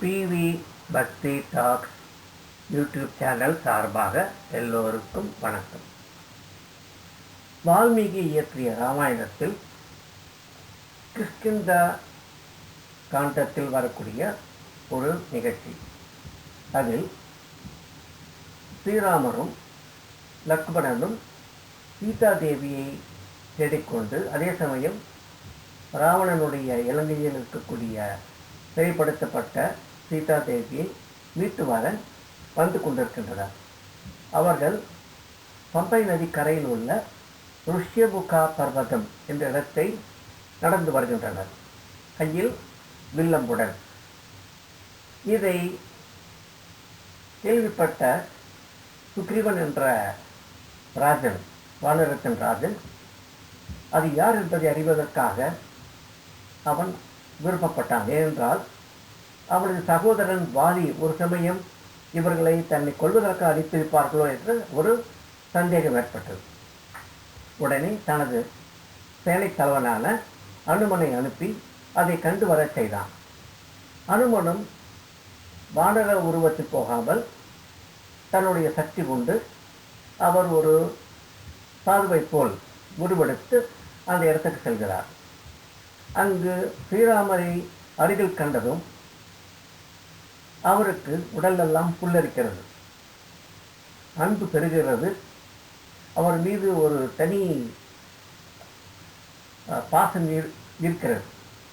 PV பக்தி tax YouTube channel சார்பாக எல்லோருக்கும் வணக்கம். வால்மீகி இயற்றிய ராமாயணத்தில் கிஷ்கிந்த காண்டத்தில் வரக்கூடிய ஒரு நிகழ்ச்சி. அதில் ஸ்ரீராமரும் லக்ஷ்மணனும் சீதா தேவியை தேடிக்கொண்டு அதே சமயம் ராவணனுடைய இலங்கையில் இருக்கக்கூடிய சிறைப்படுத்தப்பட்ட சீதா தேவியை மீட்டு வர வந்து கொண்டிருக்கின்றனர் அவர்கள் பம்பை நதி கரையில் உள்ள ருஷ்யபுகா பர்வதம் என்ற இடத்தை நடந்து வருகின்றனர். கையில் வில்லம்புடன். இதை கேள்விப்பட்ட சுக்ரீவன் என்ற ராஜன் வானரத்தின் ராஜன் அது யார் என்பதை அறிவதற்காக அவன் விருப்பப்பட்டான். ஏனென்றால் அவரது சகோதரன் வாலி ஒரு சமயம் இவர்களை தன்னை கொள்வதற்கு அளித்திருப்பார்களோ என்று ஒரு சந்தேகம் ஏற்பட்டது. உடனே தனது சேனைத் தலைவனான அனுமனை அனுப்பி அதை கண்டு வரச் செய்தான். அனுமனும் வானர உருவத்தில் போகாமல் தன்னுடைய சக்தி கொண்டு அவர் ஒரு பார்வை போல் உருவெடுத்து அந்த இடத்துக்கு செல்கிறார். அங்கு ஸ்ரீராமரை அருகில் கண்டதும் அவருக்கு உடலெல்லாம் புல்லரிக்கிறது. அன்பு பெறுகிறது. அவர் மீது ஒரு தனி பாசம் இருக்கிறது.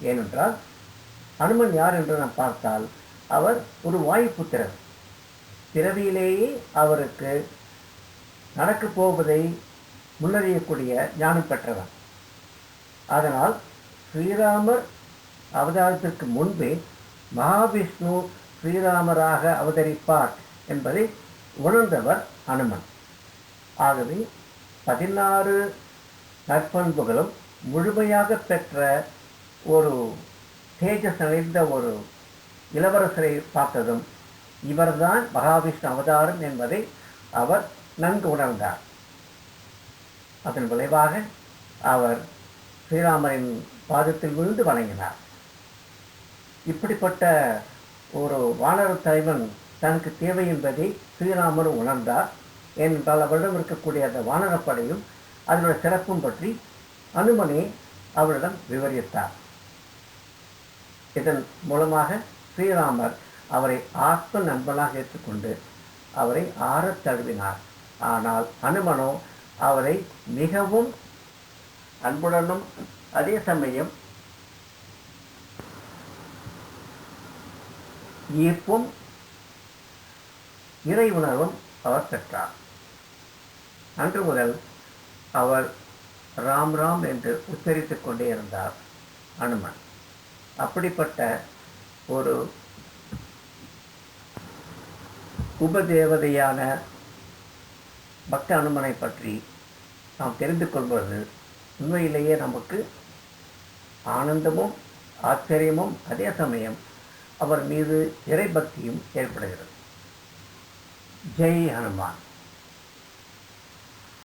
ஏனென்றால் அனுமன் யார் என்று நாம் பார்த்தால் அவர் ஒரு வாய்ப்புத்திரர் பிறவியிலேயே அவருக்கு நடக்கப் போவதை முன்னறியக்கூடிய ஞானம் பெற்றவர். அதனால் ஸ்ரீராமர் அவதாரத்திற்கு முன்பே மகாவிஷ்ணு ஸ்ரீராமராக அவதரிப்பார் என்பதை உணர்ந்தவர் அனுமன். ஆகவே பதினாறு நற்பண்புகளும் முழுமையாக பெற்ற ஒரு தேஜஸ் நிறைந்த ஒரு இளவரசரை பார்த்ததும் இவர்தான் மகாவிஷ்ணு அவதாரம் என்பதை அவர் நன்கு உணர்ந்தார். அதன் விளைவாக அவர் ஸ்ரீராமரின் பாதத்தில் விழுந்து வணங்கினார். இப்படிப்பட்ட ஒரு வானர தலைவன் தனக்கு தேவை என்பதை ஸ்ரீராமர் உணர்ந்தார். என் பல வருடம் இருக்கக்கூடிய அந்த வானரப்படையும் அதனுடைய சிறப்பும் பற்றி அனுமனே அவரிடம் விவரித்தார். இதன் மூலமாக ஸ்ரீராமர் அவரை ஆத்ம நண்பனாக ஏற்றுக்கொண்டு அவரை ஆறத் தழுவினார். ஆனால் அனுமனோ அவரை மிகவும் அன்புடனும் அதே சமயம் ஈர்ப்பும் இறை உணர்வும் அவர் பெற்றார். அன்று முதல் அவர் ராம் ராம் என்று உச்சரித்துக் கொண்டே இருந்தார் அனுமன். அப்படிப்பட்ட ஒரு உபதேவதையான பக்த அனுமனை பற்றி நாம் தெரிந்து கொள்வது உண்மையிலேயே நமக்கு ஆனந்தமும் ஆச்சரியமும் அதே சமயம் அவர் மீது இறைபக்தியும் ஏற்படுகிறது. ஜெய் ஹனுமான்.